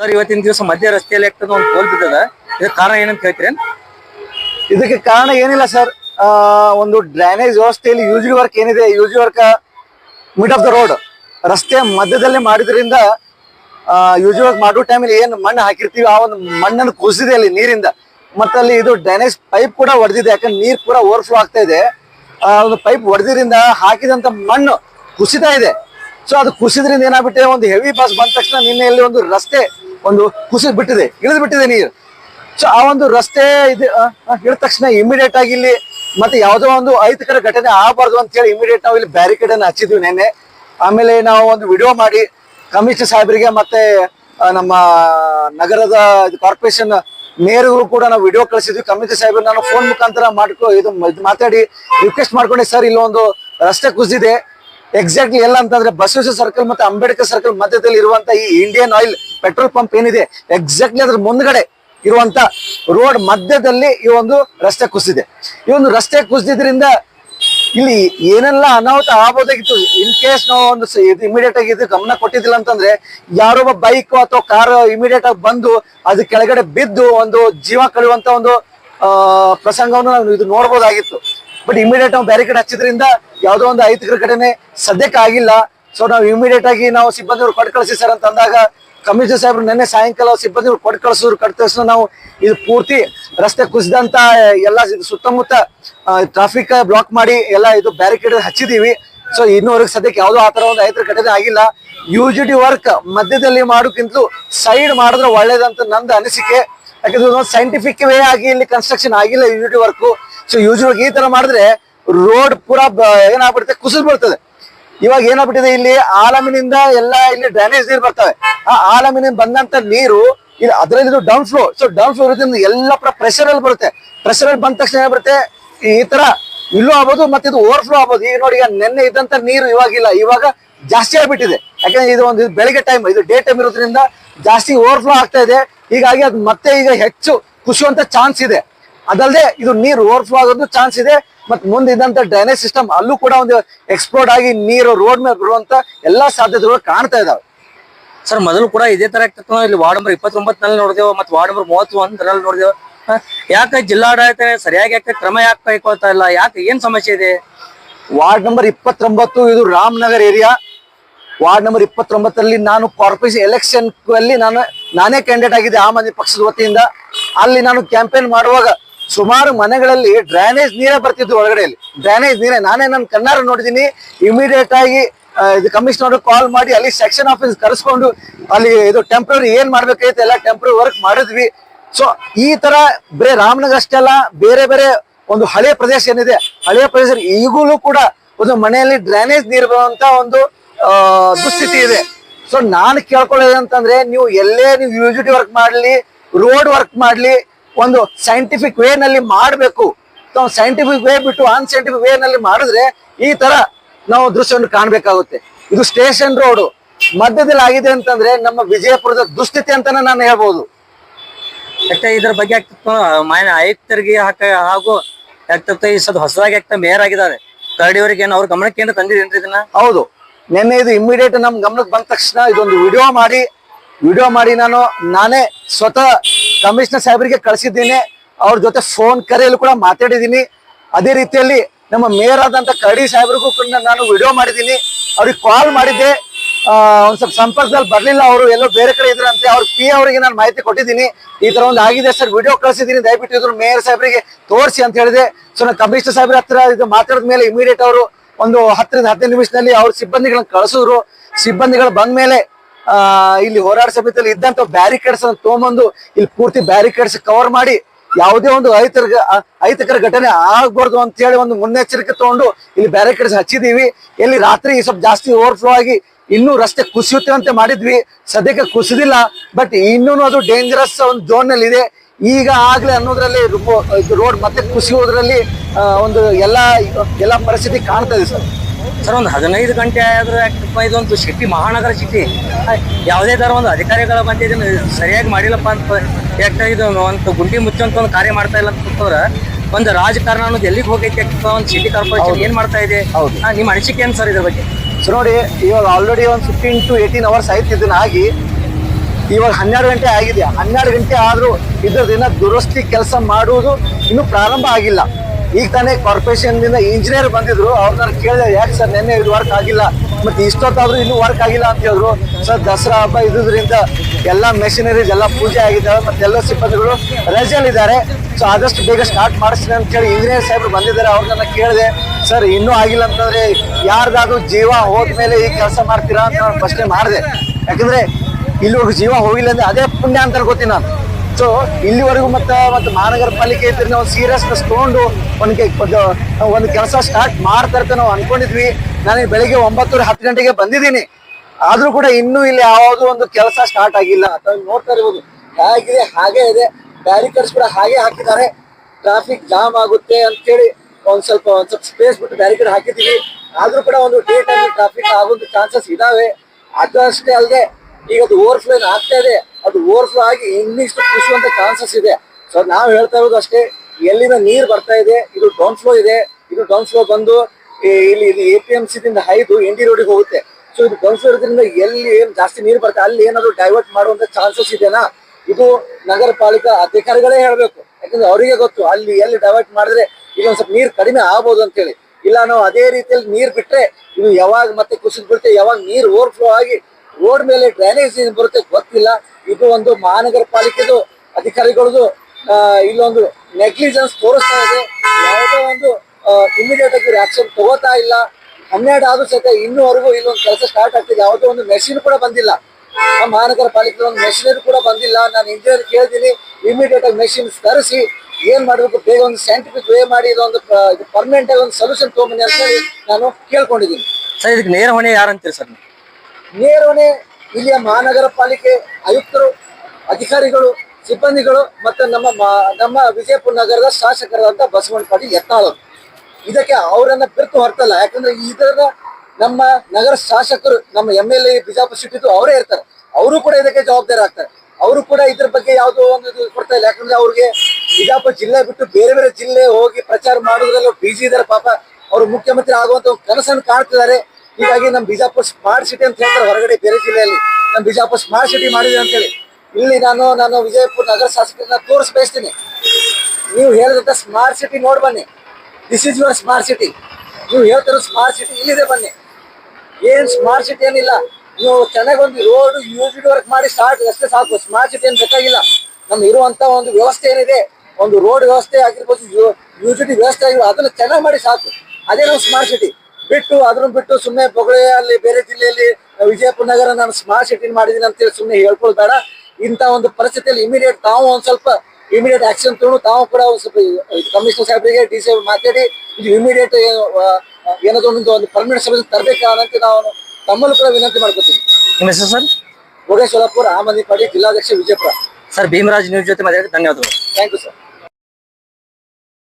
Sir, ಇವತ್ತಿನ ದಿವಸ ಮಧ್ಯ ರಸ್ತೆಯಲ್ಲಿ ಆಗ್ತದ ಒಂದು ಪೋಲ್ ಬಿದ್ದದ. ಇದಕ್ಕೆ ಕಾರಣ ಏನಂತ ಹೇಳ್ತೀರಿ? ಇದಕ್ಕೆ ಕಾರಣ ಏನಿಲ್ಲ ಸರ್. ಒಂದು ಡ್ರೈನೇಜ್ ವ್ಯವಸ್ಥೆಯಲ್ಲಿ ಯೂಜಿ ವರ್ಕ್ ಏನಿದೆ UG work mid of the road ರಸ್ತೆ ಮಧ್ಯದಲ್ಲಿ ಮಾಡಿದ್ರಿಂದ ಯೂಜಿ ವರ್ಕ್ ಮಾಡೋ ಟೈಮಲ್ಲಿ ಏನು ಮಣ್ಣು ಹಾಕಿರ್ತೀವಿ, ಆ ಒಂದು ಮಣ್ಣನ್ನು ಕುಸಿದೆ ಅಲ್ಲಿ ನೀರಿಂದ. ಮತ್ತೆ ಅಲ್ಲಿ ಇದು ಡ್ರೈನೇಜ್ ಪೈಪ್ ಕೂಡ ಹೊಡೆದಿದೆ ಯಾಕಂದ್ರೆ ನೀರು ಪೂರ ಓವರ್ಫ್ಲೋ ಆಗ್ತಾ ಇದೆ. ಒಂದು ಪೈಪ್ ಹೊಡೆದಿರಿಂದ ಹಾಕಿದಂತ ಮಣ್ಣು ಕುಸಿತಾ ಇದೆ. ಸೊ ಅದು ಕುಸಿದ್ರಿಂದ ಏನಾಗ್ಬಿಟ್ಟೆ ಒಂದು ಹೆವಿ ಬಸ್ ಬಂದ ತಕ್ಷಣ ನಿನ್ನೆ ಇಲ್ಲಿ ಒಂದು ರಸ್ತೆ ಒಂದು ಕುಸಿದ್ ಬಿಟ್ಟಿದೆ, ಇಳಿದು ಬಿಟ್ಟಿದೆ ನೀರು. ಸೊ ಆ ಒಂದು ರಸ್ತೆ ಇದು ಇಳಿದ ತಕ್ಷಣ ಇಮಿಡಿಯೇಟ್ ಆಗಿ ಇಲ್ಲಿ ಮತ್ತೆ ಯಾವುದೋ ಒಂದು ಅಹಿತಕರ ಘಟನೆ ಆಗಬಾರ್ದು ಅಂತ ಹೇಳಿ ಇಮಿಡಿಯೇಟ್ ನಾವು ಇಲ್ಲಿ ಬ್ಯಾರಿಕೇಡ್ ಅನ್ನು ಹಚ್ಚಿದ್ವಿ ನಿನ್ನೆ. ಆಮೇಲೆ ನಾವು ಒಂದು ವಿಡಿಯೋ ಮಾಡಿ ಕಮಿಷನರ್ ಸಾಹೇಬರಿಗೆ ಮತ್ತೆ ನಮ್ಮ ನಗರದ ಕಾರ್ಪೊರೇಷನ್ ಮೇಯರ್ಗಳು ಕೂಡ ನಾವು ವಿಡಿಯೋ ಕಳಿಸಿದ್ವಿ. ಕಮಿಷನರ್ ಸಾಹೇಬರು ನಾನು ಫೋನ್ ಮುಖಾಂತರ ಮಾಡ್ಕೊ ಇದು ಮಾತಾಡಿ ರಿಕ್ವೆಸ್ಟ್ ಮಾಡ್ಕೊಂಡೆ, ಸರ್, ಇಲ್ಲೊಂದು ರಸ್ತೆ ಕುಸಿದಿದೆ ಎಕ್ಸಾಕ್ಟ್ಲಿ ಎಲ್ಲ ಅಂತಂದ್ರೆ ಬಸವೇಶ್ವರ ಸರ್ಕಲ್ ಮತ್ತೆ ಅಂಬೇಡ್ಕರ್ ಸರ್ಕಲ್ ಮಧ್ಯದಲ್ಲಿ ಇರುವಂತ ಈ ಇಂಡಿಯನ್ ಆಯಿಲ್ ಪೆಟ್ರೋಲ್ ಪಂಪ್ ಏನಿದೆ ಎಕ್ಸಾಕ್ಟ್ಲಿ ಅದ್ರ ಮುಂದ್ಗಡೆ ಇರುವಂತ ರೋಡ್ ಮಧ್ಯದಲ್ಲಿ ಈ ಒಂದು ರಸ್ತೆ ಕುಸಿದೆ ಈ ಒಂದು ರಸ್ತೆ ಕುಸಿದ್ರಿಂದ ಇಲ್ಲಿ ಏನೆಲ್ಲ ಅನಾಹುತ ಆಗ್ಬೋದಾಗಿತ್ತು? ಇನ್ ಕೇಸ್ ನಾವು ಒಂದು ಇಮಿಡಿಯೇಟ್ ಆಗಿ ಇದು ಗಮನ ಕೊಟ್ಟಿದ್ದಿಲ್ಲ ಅಂತಂದ್ರೆ, ಯಾರೋ ಒಬ್ಬ ಬೈಕ್ ಅಥವಾ ಕಾರ್ ಇಮಿಡಿಯೇಟ್ ಆಗಿ ಬಂದು ಅದು ಕೆಳಗಡೆ ಬಿದ್ದು ಒಂದು ಜೀವ ಕಳೆಯುವಂತ ಒಂದು ಪ್ರಸಂಗವನ್ನು ನಾವು ಇದು ನೋಡ್ಬೋದಾಗಿತ್ತು. ಬಟ್ ಇಮಿಡಿಯೇಟ್ ನಾವು ಬ್ಯಾರಿಕೇಡ್ ಹಚ್ಚಿದ್ರಿಂದ ಯಾವುದೋ ಒಂದು ಐತಿಕರ ಘಟನೆ ಸದ್ಯಕ್ಕೆ ಆಗಿಲ್ಲ. ಸೊ ನಾವು ಇಮಿಡಿಯೇಟ್ ಆಗಿ ನಾವು ಸಿಬ್ಬಂದಿಗಳು ಕೊಟ್ಟು ಕಳಿಸಿ ಸರ್ ಅಂತ ಅಂದಾಗ ಕಮಿಷನರ್ ಸಾಹೇಬ್ರು ನಿನ್ನೆ ಸಾಯಂಕಾಲ ಸಿಬ್ಬಂದಿಗಳು ಕೊಟ್ಟು ಕಳಿಸಿದ್ರು ಕಟ್ಟ ತಕ್ಷಣ ನಾವು ಇದು ಪೂರ್ತಿ ರಸ್ತೆ ಕುಸಿದಂತ ಎಲ್ಲ ಸುತ್ತಮುತ್ತ ಟ್ರಾಫಿಕ್ ಬ್ಲಾಕ್ ಮಾಡಿ ಎಲ್ಲ ಇದು ಬ್ಯಾರಿಕೇಡ್ ಹಚ್ಚಿದೀವಿ. ಸೊ ಇನ್ನೂವರೆಗೆ ಸದ್ಯಕ್ಕೆ ಯಾವುದೋ ಆ ತರ ಒಂದು ಐತರ ಘಟನೆ ಆಗಿಲ್ಲ. ಯು ಜಿ ಡಿ ವರ್ಕ್ ಮಧ್ಯದಲ್ಲಿ ಮಾಡೋಕ್ಕಿಂತಲೂ ಸೈಡ್ ಮಾಡಿದ್ರೆ ಒಳ್ಳೇದಂತ ನಂದು ಅನಿಸಿಕೆ. ಯಾಕಂದ್ರೆ ಒಂದು ಸೈಂಟಿಫಿಕ್ ವೇ ಆಗಿ ಇಲ್ಲಿ ಕನ್ಸ್ಟ್ರಕ್ಷನ್ ಆಗಿಲ್ಲ ಯೂನಿಟಿ ವರ್ಕು ಸೊ ಯೂಶುವಲ್ ಈ ತರ ಮಾಡಿದ್ರೆ ರೋಡ್ ಪೂರಾ ಏನಾಗ್ಬಿಡುತ್ತೆ? ಕುಸಿದ್ ಬೀಳ್ತದೆ ಇವಾಗ ಏನಾಗ್ಬಿಟ್ಟಿದೆ ಇಲ್ಲಿ? ಆಲಮಿನಿಂದ ಎಲ್ಲ ಇಲ್ಲಿ ಡ್ರೈನೇಜ್ ನೀರು ಬರ್ತವೆ. ಆ ಆಲಮಿನಿಂದ ಬಂದಂತ ನೀರು ಇದು ಅದರಲ್ಲಿ ಇದು down flow so down flow ಇರೋದ್ರಿಂದ ಎಲ್ಲ ಪ್ರೆಷರ್ ಅಲ್ಲಿ ಬರುತ್ತೆ. ಪ್ರೆಷರ್ ಅಲ್ಲಿ ಬಂದ ತಕ್ಷಣ ಏನಾಗ್ಬಿಡುತ್ತೆ? ಈ ತರ ಇಲ್ಲೂ ಆಗ್ಬೋದು ಮತ್ತೆ ಇದು ಓವರ್ ಫ್ಲೋ ಆಗ್ಬೋದು. ಈಗ ನೋಡಿ, ಈಗ ನಿನ್ನೆ ಇದ್ದಂತ ನೀರು ಇವಾಗಿಲ್ಲ. ಇವಾಗ ಜಾಸ್ತಿ ಆಗಿಬಿಟ್ಟಿದೆ. ಯಾಕಂದ್ರೆ ಇದು ಒಂದು ಬೆಳಗ್ಗೆ ಟೈಮ್ ಇದು ಡೇ ಟೈಮ್ ಇರೋದ್ರಿಂದ ಜಾಸ್ತಿ ಓವರ್ ಫ್ಲೋ ಆಗ್ತಾ ಇದೆ. ಹೀಗಾಗಿ ಅದು ಮತ್ತೆ ಈಗ ಹೆಚ್ಚು ಕುಸಿಯುವಂತ ಚಾನ್ಸ್ ಇದೆ. ಅದಲ್ಲದೆ ಇದು ನೀರು ಓವರ್ಫ್ಲೋ ಆಗೋದು ಚಾನ್ಸ್ ಇದೆ. ಮತ್ತೆ ಮುಂದೆ ಇದ್ದಂತ ಡ್ರೈನೇಜ್ ಸಿಸ್ಟಮ್ ಅಲ್ಲೂ ಕೂಡ ಒಂದು ಎಕ್ಸ್ಪ್ಲೋರ್ಡ್ ಆಗಿ ನೀರು ರೋಡ್ ಮೇಲೆ ಬರುವಂತ ಎಲ್ಲಾ ಸಾಧ್ಯತೆಗಳು ಕಾಣ್ತಾ ಇದಾವೆ. ಸರ್, ಮೊದಲು ಕೂಡ ಇದೇ ತರ ಆಗ್ತಿತ್ತು ಇಲ್ಲಿ ವಾರ್ಡ್ ನಂಬರ್ ಇಪ್ಪತ್ತೊಂಬತ್ತಲ್ಲಿ ನೋಡಿದೆವು, ಮತ್ತೆ ವಾರ್ಡ್ ನಂಬರ್ ಮೂವತ್ತು ಒಂದರಲ್ಲಿ ನೋಡಿದೆವು? ಯಾಕೆ ಜಿಲ್ಲಾಡಳಿತ ಸರಿಯಾಗಿ ಯಾಕೆ ಕ್ರಮ ಯಾಕೆ ಕೈಕೊಳ್ತಾ ಇಲ್ಲ? ಯಾಕೆ ಏನ್ ಸಮಸ್ಯೆ ಇದೆ? ವಾರ್ಡ್ ನಂಬರ್ ಇಪ್ಪತ್ತೊಂಬತ್ತು, ಇದು ರಾಮನಗರ್ ಏರಿಯಾ ವಾರ್ಡ್ ನಂಬರ್ ಇಪ್ಪತ್ತೊಂಬತ್ತರಲ್ಲಿ ನಾನು ಕಾರ್ಪೊರೇಷನ್ ಎಲೆಕ್ಷನ್ ಅಲ್ಲಿ ನಾನು, ನಾನೇ ಕ್ಯಾಂಡಿಡೇಟ್ ಆಗಿದ್ದೆ ಆಮ್ ಆದ್ಮಿ ಪಕ್ಷದ ವತಿಯಿಂದ. ಅಲ್ಲಿ ನಾನು ಕ್ಯಾಂಪೇನ್ ಮಾಡುವಾಗ ಸುಮಾರು ಮನೆಗಳಲ್ಲಿ ಡ್ರೈನೇಜ್ ನೀರೇ ಬರ್ತಿದ್ದು ಒಳಗಡೆಯಲ್ಲಿ. ಡ್ರೈನೇಜ್ ನೀರೇ, ನಾನೇ ನನ್ನ ಕಣ್ಣಾರ ನೋಡಿದ್ದೀನಿ. ಇಮಿಡಿಯೇಟ್ ಆಗಿ ಇದು ಕಮಿಷನರ್ ಕಾಲ್ ಮಾಡಿ ಅಲ್ಲಿ ಸೆಕ್ಷನ್ ಆಫೀಸ್ ಕರೆಸ್ಕೊಂಡು ಅಲ್ಲಿ ಇದು ಟೆಂಪ್ರರಿ ಏನ್ ಮಾಡ್ಬೇಕಾಯ್ತು ಎಲ್ಲ ಟೆಂಪ್ರರಿ ವರ್ಕ್ ಮಾಡಿದ್ವಿ. ಸೊ ಈ ತರ ಬರೇ ರಾಮನಗರ ಅಷ್ಟೇ ಅಲ್ಲ, ಬೇರೆ ಬೇರೆ ಒಂದು ಹಳೆ ಪ್ರದೇಶ ಏನಿದೆ ಹಳೆಯ ಪ್ರದೇಶ ಈಗಲೂ ಕೂಡ ಒಂದು ಮನೆಯಲ್ಲಿ ಡ್ರೈನೇಜ್ ನೀರು ಬರುವಂತ ಒಂದು ದುಸ್ಥಿತಿ ಇದೆ. ಸೊ ನಾನು ಕೇಳ್ಕೊಳ್ಳೋದಂತಂದ್ರೆ ನೀವು ಎಲ್ಲೇ ನೀವು ಯೂಜಿಟಿ ವರ್ಕ್ ಮಾಡ್ಲಿ ರೋಡ್ ವರ್ಕ್ ಮಾಡ್ಲಿ, ಒಂದು ಸೈಂಟಿಫಿಕ್ ವೇ ನಲ್ಲಿ ಮಾಡಬೇಕು. ಸೈಂಟಿಫಿಕ್ ವೇ ಬಿಟ್ಟು ಅನ್ಸೈಂಟಿಫಿಕ್ ವೇ ನಲ್ಲಿ ಮಾಡಿದ್ರೆ ಈ ತರ ನಾವು ದೃಶ್ಯವನ್ನು ಕಾಣಬೇಕಾಗುತ್ತೆ. ಇದು ಸ್ಟೇಷನ್ ರೋಡ್ ಮಧ್ಯದಲ್ಲಿ ಆಗಿದೆ ಅಂತಂದ್ರೆ ನಮ್ಮ ವಿಜಯಪುರದ ದುಸ್ಥಿತಿ ಅಂತಾನೆ ನಾನು ಹೇಳ್ಬೋದು. ಇದ್ರ ಬಗ್ಗೆ ಆಯುಕ್ತರಿಗೆ ಹಾಕ ಹಾಗೂ ಆಗ್ತದೆ ಈ ಸದ್ ಹೊಸದಾಗಿ ಯಾಕೆ ಮೇಯರ್ ಆಗಿದ್ದಾರೆ. ಕರಡಿಯವರಿಗೆ ಏನು ಅವ್ರ ಗಮನಕ್ಕೆ ಏನು ತಂದಿದ್ದೇನ್ರಿ ಇದನ್ನ? ಹೌದು. ನಿನ್ನೆ ಇದು ಇಮಿಡಿಯೇಟ್ ನಮ್ ಗಮನಕ್ಕೆ ಬಂದ ತಕ್ಷಣ ಇದೊಂದು ವಿಡಿಯೋ ಮಾಡಿ ವಿಡಿಯೋ ಮಾಡಿ ನಾನು, ನಾನೇ ಸ್ವತಃ ಕಮಿಷನರ್ ಸಾಹೇಬರಿಗೆ ಕಳಿಸಿದ್ದೀನಿ. ಅವ್ರ ಜೊತೆ ಫೋನ್ ಕರೆಯಲ್ಲಿ ಕೂಡ ಮಾತಾಡಿದ್ದೀನಿ. ಅದೇ ರೀತಿಯಲ್ಲಿ ನಮ್ಮ ಮೇಯರ್ ಆದಂತ ಕರಡಿ ಸಾಹೇಬ್ರಿಗೂ ಕೂಡ ನಾನು ವಿಡಿಯೋ ಮಾಡಿದ್ದೀನಿ. ಅವ್ರಿಗೆ ಕಾಲ್ ಮಾಡಿದ್ದೆ. ಒಂದ್ ಸ್ವಲ್ಪ ಸಂಪರ್ಕದಲ್ಲಿ ಬರ್ಲಿಲ್ಲ ಅವರು, ಎಲ್ಲೋ ಬೇರೆ ಕಡೆ ಇದ್ರಂತೆ ಅವ್ರ ಪಿ ಅವರಿಗೆ ನಾನು ಮಾಹಿತಿ ಕೊಟ್ಟಿದ್ದೀನಿ. ಈ ತರ ಒಂದು ಆಗಿದೆ ಸರ್ ವಿಡಿಯೋ ಕಳಿಸಿದ್ದೀನಿ. ದಯವಿಟ್ಟು ಇದ್ರು ಮೇಯರ್ ಸಾಹೇಬರಿಗೆ ತೋರಿಸಿ ಅಂತ ಹೇಳಿದೆ. ಸೊ ನಾನು ಕಮಿಷನರ್ ಸಾಹೇಬ್ರ ಹತ್ರ ಇದು ಮಾತಾಡಿದ ಮೇಲೆ ಇಮಿಡಿಯೇಟ್ ಅವರು ಒಂದು ಹತ್ತರಿಂದ ಹದಿನೈದು ನಿಮಿಷದಲ್ಲಿ ಅವ್ರ ಸಿಬ್ಬಂದಿಗಳನ್ನ ಕಳಿಸಿದ್ರು. ಸಿಬ್ಬಂದಿಗಳು ಬಂದ ಮೇಲೆ ಇಲ್ಲಿ ಹೋರಾಟ ಸಮಿತಿಯಲ್ಲಿ ಇದ್ದಂತ ಬ್ಯಾರಿಕೇಡ್ಸ್ ಅನ್ನು ತಗೊಂಬಂದು ಇಲ್ಲಿ ಪೂರ್ತಿ ಬ್ಯಾರಿಕೇಡ್ಸ್ ಕವರ್ ಮಾಡಿ ಯಾವುದೇ ಒಂದು ಅಹಿತರ ಅಹಿತಕರ ಘಟನೆ ಆಗ್ಬಾರ್ದು ಅಂತ ಹೇಳಿ ಒಂದು ಮುನ್ನೆಚ್ಚರಿಕೆ ತಗೊಂಡು ಇಲ್ಲಿ ಬ್ಯಾರಿಕೇಡ್ಸ್ ಹಚ್ಚಿದೀವಿ. ಇಲ್ಲಿ ರಾತ್ರಿ ಸ್ವಲ್ಪ ಜಾಸ್ತಿ ಓವರ್ಫ್ಲೋ ಆಗಿ ಇನ್ನೂ ರಸ್ತೆ ಅಂತ ಮಾಡಿದ್ವಿ. ಸದ್ಯಕ್ಕೆ ಕುಸಿದಿಲ್ಲ. ಬಟ್ ಇನ್ನೂ ಅದು ಡೇಂಜರಸ್ ಒಂದು ಝೋನ್ನಲ್ಲಿ ಇದೆ. ಈಗ ಆಗ್ಲೇ ಅನ್ನೋದ್ರಲ್ಲಿ ರೋಡ್ ಮತ್ತೆ ಕುಸಿಯೋದ್ರಲ್ಲಿ ಒಂದು ಎಲ್ಲಾ ಎಲ್ಲಾ ಪರಿಸ್ಥಿತಿ ಕಾಣ್ತಾ ಇದೆ ಸರ್. ಸರ್ ಒಂದು ಹದಿನೈದು ಗಂಟೆ ಆದ್ರೆ ಇದೊಂದು ಸಿಟಿ ಮಹಾನಗರ ಸಿಟಿ ಯಾವುದೇ ತರ ಒಂದು ಅಧಿಕಾರಿಗಳ ಬಂದು ಇದನ್ನ ಸರಿಯಾಗಿ ಮಾಡಿಲ್ಲಪ್ಪ ಅಂತ ಯಾಕೆ ಇದು ಒಂದು ಗುಂಡಿ ಮುಚ್ಚುವಂತ ಒಂದು ಕಾರ್ಯ ಮಾಡ್ತಾ ಇಲ್ಲ ಅಂತ ಒಂದು ರಾಜಕಾರಣ ಅನ್ನೋದು ಎಲ್ಲಿಗೆ ಹೋಗೈತಿ ಒಂದು ಸಿಟಿ ಕಾರ್ಪೊರೇಷನ್ ಏನ್ ಮಾಡ್ತಾ ಇದೆ? ನಿಮ್ಮ ಅನಿಸಿಕೆ ಏನು ಸರ್ ಇದ್ರ ಬಗ್ಗೆ? ಸೊ ನೋಡಿ, ಇವಾಗ ಆಲ್ರೆಡಿ ಒಂದು ಫಿಫ್ಟೀನ್ ಟು ಏಯ್ಟೀನ್ ಅವರ್ಸ್ ಆಯ್ತು ಇದನ್ನ ಆಗಿ. ಇವಾಗ ಹನ್ನೆರಡು ಗಂಟೆ ಆಗಿದೆ. ಹನ್ನೆರಡು ಗಂಟೆ ಆದರೂ ಇದ್ರದಿನ ದುರಸ್ತಿ ಕೆಲಸ ಮಾಡುವುದು ಇನ್ನೂ ಪ್ರಾರಂಭ ಆಗಿಲ್ಲ. ಈಗ ತಾನೇ ಕಾರ್ಪೊರೇಷನ್ದಿಂದ ಇಂಜಿನಿಯರ್ ಬಂದಿದ್ರು, ಅವ್ರನ್ನ ಕೇಳಿದೆ, ಯಾಕೆ ಸರ್, ನಿನ್ನೆ ಇದು ವರ್ಕ್ ಆಗಿಲ್ಲ? ಮತ್ತೆ ಇಷ್ಟೊತ್ತಾದ್ರೂ ಇನ್ನೂ ವರ್ಕ್ ಆಗಿಲ್ಲ ಅಂತ ಹೇಳಿದ್ರು. ಸರ್, ದಸರಾ ಹಬ್ಬ ಇದ್ರಿಂದ ಎಲ್ಲ ಮೆಷಿನರೀಸ್ ಎಲ್ಲ ಪೂಜೆ ಆಗಿದ್ದಾವೆ ಮತ್ತೆ ಎಲ್ಲ ಸಿಬ್ಬಂದಿಗಳು ರಜೆಯಲ್ಲಿದ್ದಾರೆ ಸೊ ಆದಷ್ಟು ಬೇಗ ಸ್ಟಾರ್ಟ್ ಮಾಡಿಸ್ತೀನಿ ಅಂತ ಹೇಳಿ ಇಂಜಿನಿಯರ್ ಸಾಹೇಬ್ರು ಬಂದಿದ್ದಾರೆ, ಅವ್ರನ್ನ ಕೇಳಿದೆ. ಸರ್, ಇನ್ನೂ ಆಗಿಲ್ಲ ಅಂತಂದ್ರೆ ಯಾರ್ದಾದ್ರೂ ಜೀವ ಹೋದ್ಮೇಲೆ ಈ ಕೆಲಸ ಮಾಡ್ತೀರಾ ಅಂತ ನಾನು ಪ್ರಶ್ನೆ ಮಾಡಿದೆ. ಯಾಕಂದ್ರೆ ಇಲ್ಲಿವರೆಗೂ ಜೀವ ಹೋಗಿಲ್ಲ ಅಂದ್ರೆ ಅದೇ ಪುಣ್ಯ ಅಂತ ಅನ್ಕೋತೀನಿ ನಾನು. ಸೊ ಇಲ್ಲಿವರೆಗೂ ಮತ್ತೆ ಮತ್ತೆ ಮಹಾನಗರ ಪಾಲಿಕೆ ಇದ್ರೆ ಒಂದು ಸೀರಿಯಸ್ನೆಸ್ ತಗೊಂಡು ಒಂದು ಒಂದು ಕೆಲಸ ಸ್ಟಾರ್ಟ್ ಮಾಡ್ತಾರೆ ಅಂತ ನಾವು ಅನ್ಕೊಂಡಿದ್ವಿ. ನಾನು ಬೆಳಿಗ್ಗೆ ಒಂಬತ್ತು ಹತ್ತು ಗಂಟೆಗೆ ಬಂದಿದ್ದೀನಿ. ಆದ್ರೂ ಕೂಡ ಇನ್ನೂ ಇಲ್ಲಿ ಯಾವುದು ಒಂದು ಕೆಲಸ ಸ್ಟಾರ್ಟ್ ಆಗಿಲ್ಲ. ಅಂತ ನೋಡ್ತಾ ಇರ್ಬೋದು. ಹೇಗಿದೆ? ಹಾಗೆ ಇದೆ. ಬ್ಯಾರಿಕೇಡ್ಸ್ ಕೂಡ ಹಾಗೆ ಹಾಕಿದ್ದಾರೆ. ಟ್ರಾಫಿಕ್ ಜಾಮ್ ಆಗುತ್ತೆ ಅಂತೇಳಿ ಒಂದ್ ಸ್ವಲ್ಪ ಒಂದ್ ಸ್ವಲ್ಪ ಸ್ಪೇಸ್ ಬಿಟ್ಟು ಬ್ಯಾರಿಕೇಡ್ ಹಾಕಿದೀವಿ ಆದ್ರೂ ಕೂಡ ಒಂದು ಡೇ ಟೈಮ್ ಟ್ರಾಫಿಕ್ ಆಗೋದು ಚಾನ್ಸಸ್ ಇದಾವೆ. ಅದು ಅಷ್ಟೇ ಅಲ್ಲದೆ ಈಗ ಅದು ಓವರ್ಫ್ಲೋ ಏನು ಆಗ್ತಾ ಇದೆ? ಅದು ಓವರ್ ಫ್ಲೋ ಆಗಿ ಇನ್ನಿಷ್ಟು ಕುಸುವಂತ ಚಾನ್ಸಸ್ ಇದೆ. ಸೊ ನಾವು ಹೇಳ್ತಾ ಇರೋದು ಅಷ್ಟೇ ಎಲ್ಲಿನ ನೀರು ಬರ್ತಾ ಇದೆ, ಇದು ಡೌನ್ ಫ್ಲೋ ಇದೆ. ಇದು ಡೌನ್ ಫ್ಲೋ ಬಂದು ಇಲ್ಲಿ ಇದು ಎ ಪಿ ಎಂ ದಿಂದ ಹೈದು ಎನ್ ಡಿ ರೋಡಿಗೆ ಹೋಗುತ್ತೆ. ಸೊ ಇದು ಡೌನ್ ಎಲ್ಲಿ ಏನ್ ಜಾಸ್ತಿ ನೀರು ಬರುತ್ತೆ, ಅಲ್ಲಿ ಏನಾದ್ರು ಡೈವರ್ಟ್ ಮಾಡುವಂತ ಚಾನ್ಸಸ್ ಇದೆನಾ? ಇದು ನಗರ ಪಾಲಿಕಾ ಅಧಿಕಾರಿಗಳೇ ಹೇಳ್ಬೇಕು. ಯಾಕಂದ್ರೆ ಅವರಿಗೆ ಗೊತ್ತು, ಅಲ್ಲಿ ಎಲ್ಲಿ ಡೈವರ್ಟ್ ಮಾಡಿದ್ರೆ ಇಲ್ಲಿ ಒಂದ್ ಸ್ವಲ್ಪ ನೀರು ಕಡಿಮೆ ಆಗ್ಬೋದು ಅಂತೇಳಿ. ಇಲ್ಲ, ನಾವು ಅದೇ ರೀತಿಯಲ್ಲಿ ನೀರು ಬಿಟ್ರೆ ಇದು ಯಾವಾಗ ಮತ್ತೆ ಕುಸಿದ್ ಬಿಡುತ್ತೆ, ಯಾವಾಗ ನೀರು ಓವರ್ಫ್ಲೋ ಆಗಿ ರೋಡ್ ಮೇಲೆ ಡ್ರೈನೇಜ್ ಬರುತ್ತೆ ಗೊತ್ತಿಲ್ಲ. ಇದು ಒಂದು ಮಹಾನಗರ ಪಾಲಿಕೆದು ಅಧಿಕಾರಿಗಳದು ಇಲ್ಲೊಂದು ನೆಗ್ಲಿಜೆನ್ಸ್ ತೋರಿಸ್ತಾ ಇದೆ. ಯಾವುದೋ ಒಂದು ಇಮಿಡಿಯೇಟ್ ಆಗಿ ಆಕ್ಷನ್ ತಗೋತಾ ಇಲ್ಲ. ಹನ್ನೆರಡು ಆದ್ರೂ ಸಹಿತ ಇನ್ನೂವರೆಗೂ ಇಲ್ಲೊಂದು ಕೆಲಸ ಸ್ಟಾರ್ಟ್ ಆಗ್ತಿದೆ. ಯಾವುದೋ ಒಂದು ಮೆಷಿನ್ ಕೂಡ ಬಂದಿಲ್ಲ. ನಮ್ಮ ಮಹಾನಗರ ಪಾಲಿಕೆ ಒಂದು ಮೆಷಿನರಿ ಕೂಡ ಬಂದಿಲ್ಲ. ನಾನು ಇಂಜಿನಿಯರ್ ಕೇಳ್ತೀನಿ ಇಮಿಡಿಯೇಟ್ ಆಗಿ ಮೆಷಿನ್ಸ್ ತರಿಸಿ ಏನ್ ಮಾಡಬೇಕು ಬೇಗ ಒಂದು ಸೈಂಟಿಫಿಕ್ ವೇ ಮಾಡಿ ಇದೊಂದು ಪರ್ಮನೆಂಟ್ ಆಗಿ ಒಂದು ಸೊಲ್ಯೂಷನ್ ತಗೊಂಬನ್ನಿ ಅಂತ ಹೇಳಿ ನಾನು ಕೇಳ್ಕೊಂಡಿದ್ದೀನಿ. ಸರ್ ಇದಕ್ಕೆ ನೇರ ಹೊಣೆ ಯಾರು ಅಂತೀರಿ ಸರ್ ನೇರ ಹೊಣೆ ಇಲ್ಲಿಯ ಮಹಾನಗರ ಪಾಲಿಕೆ ಆಯುಕ್ತರು ಅಧಿಕಾರಿಗಳು ಸಿಬ್ಬಂದಿಗಳು ಮತ್ತು ನಮ್ಮ ನಮ್ಮ ವಿಜಯಪುರ ನಗರದ ಶಾಸಕರಾದಂಥ ಬಸವಣ್ಣ ಪಾಟೀಲ್ ಯತ್ನಾಳ್ ಇದಕ್ಕೆ ಅವರನ್ನ ಬಿರ್ತು ಹೊರತಲ್ಲ. ಯಾಕಂದ್ರೆ ಇದರ ನಮ್ಮ ನಗರ ಶಾಸಕರು, ನಮ್ಮ ಎಂ ಎಲ್ ಎ ಬಿಜಾಪುರ ಸಿಟಿದು ಅವರೇ ಇರ್ತಾರೆ. ಅವರು ಕೂಡ ಇದಕ್ಕೆ ಜವಾಬ್ದಾರಿ ಆಗ್ತಾರೆ. ಅವರು ಕೂಡ ಇದ್ರ ಬಗ್ಗೆ ಯಾವುದೋ ಒಂದು ಕೊಡ್ತಾ ಇಲ್ಲ. ಯಾಕಂದ್ರೆ ಅವ್ರಿಗೆ ಬಿಜಾಪುರ ಜಿಲ್ಲೆ ಬಿಟ್ಟು ಬೇರೆ ಬೇರೆ ಜಿಲ್ಲೆ ಹೋಗಿ ಪ್ರಚಾರ ಮಾಡೋದ್ರಲ್ಲೂ ಬಿಜಿ ಇದಾರೆ ಪಾಪ. ಅವರು ಮುಖ್ಯಮಂತ್ರಿ ಆಗುವಂತ ಕನಸನ್ನು ಕಾಣ್ತಿದ್ದಾರೆ. ಹೀಗಾಗಿ ನಮ್ಮ ಬಿಜಾಪುರ ಸ್ಮಾರ್ಟ್ ಸಿಟಿ ಅಂತ ಹೇಳ್ತಾರೆ ಹೊರಗಡೆ ಬೇರೆ ಜಿಲ್ಲೆಯಲ್ಲಿ. ನಮ್ಮ ಬಿಜಾಪುರ ಸ್ಮಾರ್ಟ್ ಸಿಟಿ ಮಾಡಿದೆ ಅಂತೇಳಿ. ಇಲ್ಲಿ ನಾನು ನಾನು ವಿಜಯಪುರ ನಗರ ಶಾಸಕರನ್ನ ತೋರಿಸ್ ಬಯಸ್ತೀನಿ ನೀವು ಹೇಳಿದಂತ ಸ್ಮಾರ್ಟ್ ಸಿಟಿ ನೋಡ್ ಬನ್ನಿ. This is your smart city ನೀವು ಹೇಳ್ತಿರೋ ಸ್ಮಾರ್ಟ್ ಸಿಟಿ ಇಲ್ಲಿದೆ ಬನ್ನಿ. ಏನ್ ಸ್ಮಾರ್ಟ್ ಸಿಟಿ ಏನಿಲ್ಲ. ನೀವು ಚೆನ್ನಾಗಿ ಒಂದು ರೋಡ್ ಯೂಸಿಡ್ ವರ್ಕ್ ಮಾಡಿ ಸ್ಟಾರ್ಟ್ ಅಷ್ಟೇ ಸಾಕು. ಸ್ಮಾರ್ಟ್ ಸಿಟಿ ಏನು ಬೇಕಾಗಿಲ್ಲ. ನಮ್ ಇರುವಂತ ಒಂದು ವ್ಯವಸ್ಥೆ ಏನಿದೆ, ಒಂದು ರೋಡ್ ವ್ಯವಸ್ಥೆ ಆಗಿರ್ಬೋದು ಯೂಸಿಟಿ ವ್ಯವಸ್ಥೆ ಆಗಿರ್ಬೋದು, ಅದನ್ನ ಚೆನ್ನಾಗಿ ಮಾಡಿ ಸಾಕು. ಅದೇ ನಾವು ಸ್ಮಾರ್ಟ್ ಸಿಟಿ ಬಿಟ್ಟು ಅದನ್ನ ಬಿಟ್ಟು ಸುಮ್ಮನೆ ಅಲ್ಲಿ ಬೇರೆ ಜಿಲ್ಲೆಯಲ್ಲಿ ವಿಜಯಪುರ ನಗರ ನಾನು ಸ್ಮಾರ್ಟ್ ಸಿಟಿ ಮಾಡಿದೀನಿ ಅಂತೇಳಿ ಸುಮ್ಮನೆ ಹೇಳ್ಕೊಳ್ಬೇಡ. ಬೇಡ ಇಂಥ ಒಂದು ಪರಿಸ್ಥಿತಿಯಲ್ಲಿ ಇಮಿಡಿಯೇಟ್ ತಾವು ಒಂದ್ ಸ್ವಲ್ಪ ಇಮಿಡಿಯೇಟ್ ಆಕ್ಷನ್ ತಗೊಂಡು ತಾವು ಕೂಡ ಒಂದ್ ಸ್ವಲ್ಪ ಕಮಿಷನರ್ ಸಾಹೇಬರಿಗೆ ಡಿ ಸಿ ಮಾತಾಡಿ ಇದು ಇಮಿಡಿಯೇಟ್ ಏನಾದ್ರು ಒಂದು ಒಂದು ಪರ್ಮನೆಂಟ್ ಸಭೆ ತರಬೇಕಾದಂತ ನಾವು ತಮ್ಮಲ್ಲೂ ಕೂಡ ವಿನಂತಿ ಮಾಡ್ಕೊತೀವಿ. ನಿಮ್ಮ ಹೆಸರು ಸರ್? ಯೋಗೇಶ್ವರಪುರ ಆಮ್ ಆದ್ಮಿ ಪಾರ್ಟಿ ಜಿಲ್ಲಾಧ್ಯಕ್ಷ ವಿಜಯಪುರ. ಸರ್ ಭೀಮರಾಜ್ ನ್ಯೂಸ್ ಜೊತೆ ಮಾತಾಡಿ ಧನ್ಯವಾದಗಳು. Thank you sir